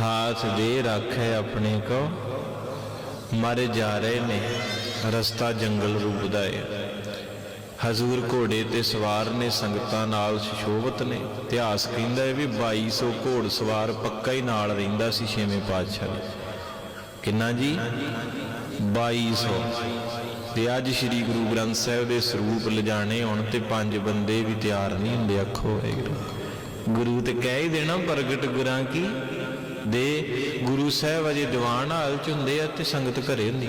ਹਾਥ ਦੇ ਰੱਖੇ ਆਪਣੇ ਕੋ, ਮਰ ਜਾ ਰਹੇ ਨੇ, ਰਸਤਾ ਜੰਗਲ ਰੂਪ ਦਾ ਹੈ ਹਜ਼ੂਰ ਘੋੜੇ ਤੇ ਸਵਾਰ ਨੇ ਸੰਗਤਾਂ ਨਾਲ ਸੁਸ਼ੋਭਤ ਨੇ। ਇਤਿਹਾਸ ਕਹਿੰਦਾ ਹੈ ਵੀ 2200 ਘੋੜ ਸਵਾਰ ਪੱਕਾ ਹੀ ਨਾਲ ਰਹਿੰਦਾ ਸੀ ਛੇਵੇਂ ਪਾਤਸ਼ਾਹ ਦੇ। ਕਿੰਨਾ ਜੀ? 2200 ਤੇ ਅੱਜ ਸ੍ਰੀ ਗੁਰੂ ਗ੍ਰੰਥ ਸਾਹਿਬ ਦੇ ਸਰੂਪ ਲਿਜਾਣੇ ਹੁਣ ਤੇ ਪੰਜ ਬੰਦੇ ਵੀ ਤਿਆਰ ਨਹੀਂ ਹੁੰਦੇ, ਅੱਖੋ ਵਾਹਿਗੁਰੂ ਗੁਰੂ ਤੇ ਕਹਿ ਹੀ ਦੇਣਾ ਪ੍ਰਗਟ ਗੁਰਾਂ ਕੀ? ਦੇ ਗੁਰੂ ਸਾਹਿਬ ਅਜੇ ਦੀਵਾਨ ਹਾਲ ਚ ਹੁੰਦੇ ਆ ਤੇ ਸੰਗਤ ਘਰੇ ਹੁੰਦੀ।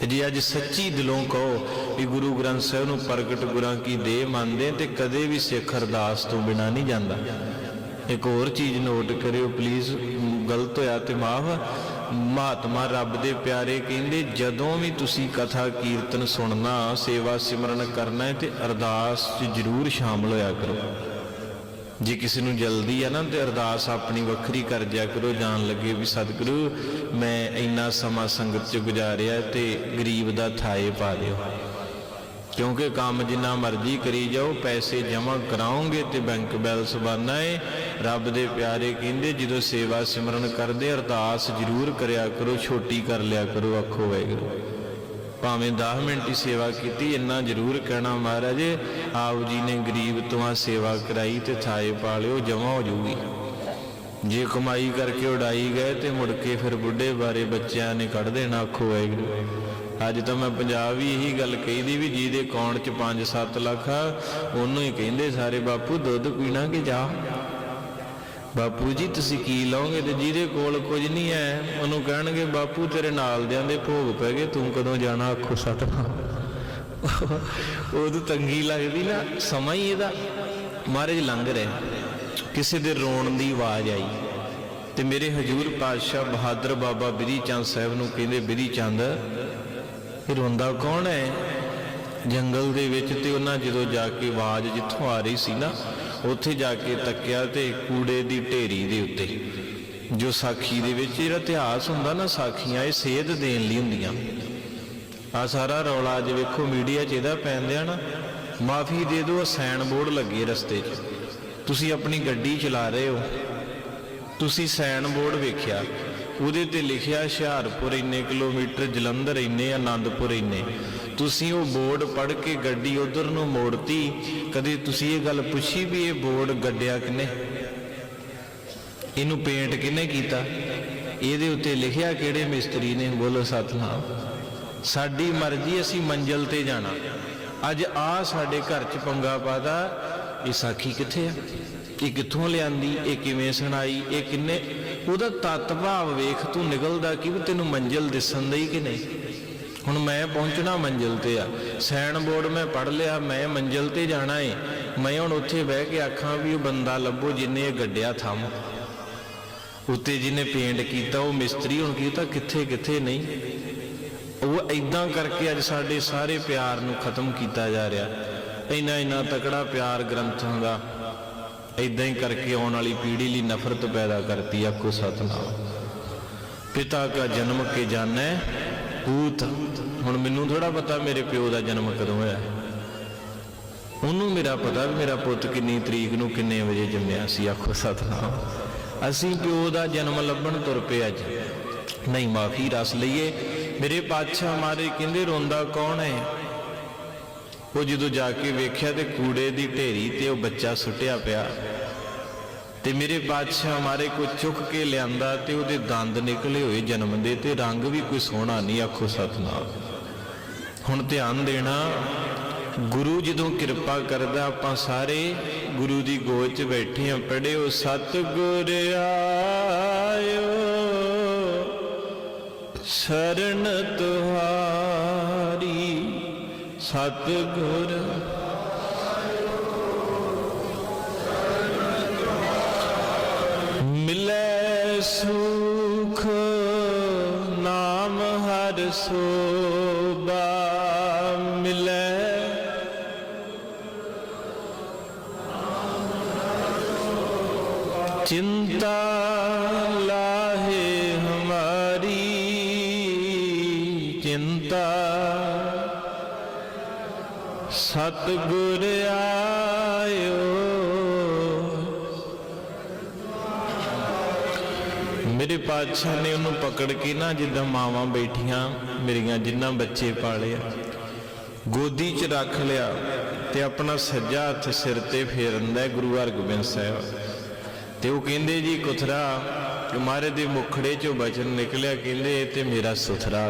ਤੇ ਜੇ ਅੱਜ ਸੱਚੀ ਦਿਲੋਂ ਕਹੋ ਵੀ ਗੁਰੂ ਗ੍ਰੰਥ ਸਾਹਿਬ ਨੂੰ ਪ੍ਰਗਟ ਗੁਰਾਂ ਕੀ ਦੇ ਮੰਨਦੇ ਤੇ ਕਦੇ ਵੀ ਸਿੱਖ ਅਰਦਾਸ ਤੋਂ ਬਿਨਾ ਨਹੀਂ ਜਾਂਦਾ। ਇੱਕ ਹੋਰ ਚੀਜ਼ ਨੋਟ ਕਰਿਓ ਪਲੀਜ਼, ਗਲਤ ਹੋਇਆ ਤੇ ਮਾਫ। ਮਹਾਤਮਾ ਰੱਬ ਦੇ ਪਿਆਰੇ ਕਹਿੰਦੇ, ਜਦੋਂ ਵੀ ਤੁਸੀਂ ਕਥਾ ਕੀਰਤਨ ਸੁਣਨਾ, ਸੇਵਾ ਸਿਮਰਨ ਕਰਨਾ ਤੇ ਅਰਦਾਸ 'ਚ ਜ਼ਰੂਰ ਸ਼ਾਮਲ ਹੋਇਆ ਕਰੋ। ਜੇ ਕਿਸੇ ਨੂੰ ਜਲਦੀ ਆ ਨਾ ਤੇ ਅਰਦਾਸ ਆਪਣੀ ਵੱਖਰੀ ਕਰ ਜਿਆ ਕਰੋ, ਜਾਣ ਲੱਗੇ ਵੀ ਸਤਿਗੁਰੂ, ਮੈਂ ਇੰਨਾ ਸਮਾਂ ਸੰਗਤ 'ਚ ਗੁਜ਼ਾਰਿਆ ਤੇ ਗਰੀਬ ਦਾ ਥਾਏ ਪਾ ਦਿਓ। ਕਿਉਂਕਿ ਕੰਮ ਜਿੰਨਾ ਮਰਜ਼ੀ ਕਰੀ ਜਾਓ, ਪੈਸੇ ਜਮ੍ਹਾਂ ਕਰਾਓਗੇ ਤੇ ਬੈਂਕ ਬੈਲੈਂਸ ਬਣਨਾ ਏ। ਰੱਬ ਦੇ ਪਿਆਰੇ ਕਹਿੰਦੇ, ਜਦੋਂ ਸੇਵਾ ਸਿਮਰਨ ਕਰਦੇ, ਅਰਦਾਸ ਜ਼ਰੂਰ ਕਰਿਆ ਕਰੋ, ਛੋਟੀ ਕਰ ਲਿਆ ਕਰੋ, ਆਖੋ ਵਾਹਿਗੁਰੂ। ਭਾਵੇਂ 10 ਮਿੰਟ ਹੀ ਸੇਵਾ ਕੀਤੀ, ਇੰਨਾ ਜ਼ਰੂਰ ਕਹਿਣਾ ਮਹਾਰਾਜ ਆਪ ਜੀ ਨੇ ਗਰੀਬ ਤੋਂ ਆ ਸੇਵਾ ਕਰਾਈ ਤੇ ਥਾਏ ਪਾ ਲਿਓ ਜਮਾ ਹੋ ਜੂਗੀ। ਜੇ ਕਮਾਈ ਕਰਕੇ ਉਡਾਈ ਗਏ ਤੇ ਮੁੜ ਕੇ ਫਿਰ ਬੁੱਢੇ ਬਾਰੇ ਬੱਚਿਆਂ ਨੇ ਕੱਢ ਦੇਣਾ ਆਖੋ ਵਾਹਿਗੁਰੂ। ਅੱਜ ਤਾਂ ਮੈਂ ਪੰਜਾਬ ਵੀ ਇਹੀ ਗੱਲ ਕਹੀਦੀ ਵੀ ਜਿਹਦੇ ਅਕਾਊਂਟ 'ਚ 5-7 ਲੱਖ ਆ, ਉਹਨੂੰ ਹੀ ਕਹਿੰਦੇ ਸਾਰੇ ਬਾਪੂ, ਦੁੱਧ ਪੀਣਾ ਕਿ ਜਾ? ਬਾਪੂ ਜੀ, ਤੁਸੀਂ ਕੀ ਲਓਗੇ ਤੇ ਜਿਹਦੇ ਕੋਲ ਕੁਝ ਨਹੀਂ ਹੈ, ਉਹਨੂੰ ਕਹਿਣਗੇ, ਬਾਪੂ, ਤੇਰੇ ਨਾਲ ਦਿਆਂ ਦੇ ਭੋਗ ਪੈ ਗਏ, ਤੂੰ ਕਦੋਂ ਜਾਣਾ ਆਖੋ ਸਤਨਾਮ ਉਹਦੋਂ ਤੰਗੀ ਲੱਗਦੀ ਨਾ, ਸਮਾਂ ਹੀ ਇਹਦਾ। ਮਹਾਰਾਜ ਲੰਘ ਰਿਹਾ। ਕਿਸੇ ਦੇ ਰੋਣ ਦੀ ਆਵਾਜ਼ ਆਈ। ਤੇ ਮੇਰੇ ਹਜੂਰ ਪਾਤਸ਼ਾਹ ਬਹਾਦਰ ਬਾਬਾ ਬਿਧੀ ਚੰਦ ਸਾਹਿਬ ਨੂੰ ਕਹਿੰਦੇ, ਬਿਧੀ ਚੰਦ, ਇਹ ਰੋਂਦਾ ਕੌਣ ਹੈ? ਜੰਗਲ ਦੇ ਵਿੱਚ ਤੇ ਉਹਨਾਂ ਜਦੋਂ ਜਾ ਕੇ ਆਵਾਜ਼ ਜਿੱਥੋਂ ਆ ਰਹੀ ਸੀ ਨਾ ਉੱਥੇ ਜਾ ਕੇ ਤੱਕਿਆ ਤੇ ਕੂੜੇ ਦੀ ਢੇਰੀ ਦੇ ਉੱਤੇ। ਜੋ ਸਾਖੀ ਦੇ ਵਿੱਚ ਜਿਹੜਾ ਇਤਿਹਾਸ ਹੁੰਦਾ ਨਾ, ਸਾਖੀਆਂ ਇਹ ਸੇਧ ਦੇਣ ਲਈ ਹੁੰਦੀਆਂ। ਆ ਸਾਰਾ ਰੌਲਾ ਅੱਜ ਵੇਖੋ ਮੀਡੀਆ 'ਚ ਇਹਦਾ ਪੈਂਦਿਆ ਨਾ, ਮਾਫੀ ਦੇ ਦਿਓ ਸਾਈਨ ਬੋਰਡ ਲੱਗੇ ਰਸਤੇ 'ਚ। ਤੁਸੀਂ ਆਪਣੀ ਗੱਡੀ ਚਲਾ ਰਹੇ ਹੋ। ਤੁਸੀਂ ਸਾਈਨ ਬੋਰਡ ਵੇਖਿਆ। ਉਹਦੇ ਤੇ ਲਿਖਿਆ ਹੁਸ਼ਿਆਰਪੁਰ ਇੰਨੇ ਕਿਲੋਮੀਟਰ, ਜਲੰਧਰ ਇੰਨੇ, ਆਨੰਦਪੁਰ ਇੰਨੇ। ਤੁਸੀਂ ਉਹ ਬੋਰਡ ਪੜ੍ਹ ਕੇ ਗੱਡੀ ਉਧਰ ਨੂੰ ਮੋੜਤੀ, ਕਦੇ ਤੁਸੀਂ ਇਹ ਗੱਲ ਪੁੱਛੀ ਵੀ ਇਹ ਬੋਰਡ ਗੱਡਿਆ ਕਿਨੇ? ਇਹਨੂੰ ਪੇਂਟ ਕਿਨੇ ਕੀਤਾ? ਇਹਦੇ ਉੱਤੇ ਲਿਖਿਆ ਕਿਹੜੇ ਮਿਸਤਰੀ ਨੇ? ਬੋਲੋ ਸਤਨਾਮ। ਸਾਡੀ ਮਰਜ਼ੀ, ਅਸੀਂ ਮੰਜ਼ਲ ਤੇ ਜਾਣਾ। ਅੱਜ ਆ ਸਾਡੇ ਘਰ ਚ ਪੰਗਾ ਪਾਦਾ ਇਹ ਸਾਖੀ ਕਿੱਥੇ ਆ? ਇਹ ਕਿੱਥੋਂ ਲਿਆਂਦੀ, ਇਹ ਕਿਵੇਂ ਸੁਣਾਈ, ਇਹ ਕਿੰਨੇ? ਉਹਦਾ ਤਤ ਭਾਵ ਵੇਖ ਤੂੰ ਨਿਕਲਦਾ ਕਿ ਵੀ ਤੈਨੂੰ ਮੰਜ਼ਿਲ ਦਿਸਣ ਦਈ ਕਿ ਨਹੀਂ? ਹੁਣ ਮੈਂ ਪਹੁੰਚਣਾ ਮੰਜ਼ਿਲ ਤੇ ਆ। ਸਾਈਨ ਬੋਰਡ ਮੈਂ ਪੜ ਲਿਆ, ਮੈਂ ਮੰਜ਼ਿਲ ਤੇ ਜਾਣਾ ਏ। ਮੈਂ ਹੁਣ ਉੱਥੇ ਬਹਿ ਕੇ ਆਖਾਂ ਵੀ ਉਹ ਬੰਦਾ ਲੱਭੋ ਜਿਨੇ ਇਹ ਗੱਡਿਆ ਥੰਮ। ਉੱਤੇ ਜਿਹਨੇ ਪੇਂਟ ਕੀਤਾ, ਉਹ ਮਿਸਤਰੀ ਹੁਣ ਕੀਤਾ ਕਿੱਥੇ ਕਿੱਥੇ ਨਹੀਂ। ਉਹ ਐਦਾਂ ਕਰਕੇ ਅੱਜ ਸਾਡੇ ਸਾਰੇ ਪਿਆਰ ਨੂੰ ਖਤਮ ਕੀਤਾ ਜਾ ਰਿਹਾ। ਇੰਨਾ ਇੰਨਾ ਤਕੜਾ ਪਿਆਰ ਗ੍ਰੰਥਾਂ ਦਾ। ਐਦਾਂ ਹੀ ਕਰਕੇ ਆਉਣ ਵਾਲੀ ਪੀੜ੍ਹੀ ਲਈ ਨਫ਼ਰਤ ਪੈਦਾ ਕਰਤੀ, ਆਖੋ ਸਤਨਾਮ। ਪਿਤਾ ਕਾ ਜਨਮ ਕੇ ਜਾਣੈ, ਪੂਤ, ਹੁਣ ਮੈਨੂੰ ਥੋੜਾ ਪਤਾ ਮੇਰੇ ਪਿਓ ਦਾ ਜਨਮ ਕਦੋਂ ਹੋਇਆ। ਉਹਨੂੰ ਮੇਰਾ ਪਤਾ ਵੀ ਮੇਰਾ ਪੁੱਤ ਕਿੰਨੀ ਤਰੀਕ ਨੂੰ ਕਿੰਨੇ ਵਜੇ ਜੰਮਿਆ ਸੀ, ਆਖੋ ਸਤਨਾਮ। ਅਸੀਂ ਪਿਓ ਦਾ ਜਨਮ ਲੱਭਣ ਤੁਰ ਪਏ ਅੱਜ। ਨਹੀਂ, ਮਾਫੀ ਰਸ ਲਈਏ। ਮੇਰੇ ਪਾਤਸ਼ਾਹ ਮਾਰੇ ਕਹਿੰਦੇ, ਰੋਂਦਾ ਕੌਣ ਹੈ? ਉਹ ਜਦੋਂ ਜਾ ਕੇ ਵੇਖਿਆ ਤੇ ਕੂੜੇ ਦੀ ਢੇਰੀ ਤੇ ਉਹ ਬੱਚਾ ਸੁੱਟਿਆ ਪਿਆ। ਤੇ ਮੇਰੇ ਬਾਦਸ਼ਾਹ ਮਾਰੇ ਕੋ ਚੁੱਕ ਕੇ ਲਿਆਂਦਾ ਤੇ ਉਹਦੇ ਦੰਦ ਨਿਕਲੇ ਹੋਏ ਜਨਮ ਦੇ ਤੇ ਰੰਗ ਵੀ ਕੋਈ ਸੋਹਣਾ ਨਹੀਂ, ਆਖੋ ਸਤਨਾਮ। ਹੁਣ ਧਿਆਨ ਦੇਣਾ, ਗੁਰੂ ਜਦੋਂ ਕਿਰਪਾ ਕਰਦਾ, ਆਪਾਂ ਸਾਰੇ ਗੁਰੂ ਦੀ ਗੋਦ 'ਚ ਬੈਠੇ ਆ ਪੜਿਓ ਸਤਿਗੁਰ ਆਇਓ, ਸ਼ਰਨ ਤੁਹਾਰੀ। ਸਤਿਗੁਰ ਮਿਲੇ ਸੁਖ ਨਾਮ ਹਰ ਸੋਬਾ ਮਿਲੇ चिंता लाहे हमारी चिंता ਸਤਗੁਰ ਆਇਓ। ਮੇਰੇ ਪਾਤਸ਼ਾਹ ਨੇ ਉਹਨੂੰ ਪਕੜ ਕੇ ਨਾ ਜਿੱਦਾਂ ਮਾਵਾਂ ਬੈਠੀਆਂ, ਮੇਰੀਆਂ ਜਿੰਨਾ ਬੱਚੇ ਪਾਲੇ ਗੋਦੀ 'ਚ ਰੱਖ ਲਿਆ ਤੇ ਆਪਣਾ ਸੱਜਾ ਹੱਥ ਸਿਰ ਤੇ ਫੇਰਨਦਾ ਗੁਰੂ ਹਰਗੋਬਿੰਦ ਸਾਹਿਬ। ਤੇ ਉਹ ਕਹਿੰਦੇ ਜੀ, ਕੁਥਰਾ, ਕਿ ਮਾਰੇ ਦੇ ਮੁਖੜੇ 'ਚੋਂ ਬਚਨ ਨਿਕਲਿਆ, ਕਹਿੰਦੇ ਤੇ ਮੇਰਾ ਸੁਥਰਾ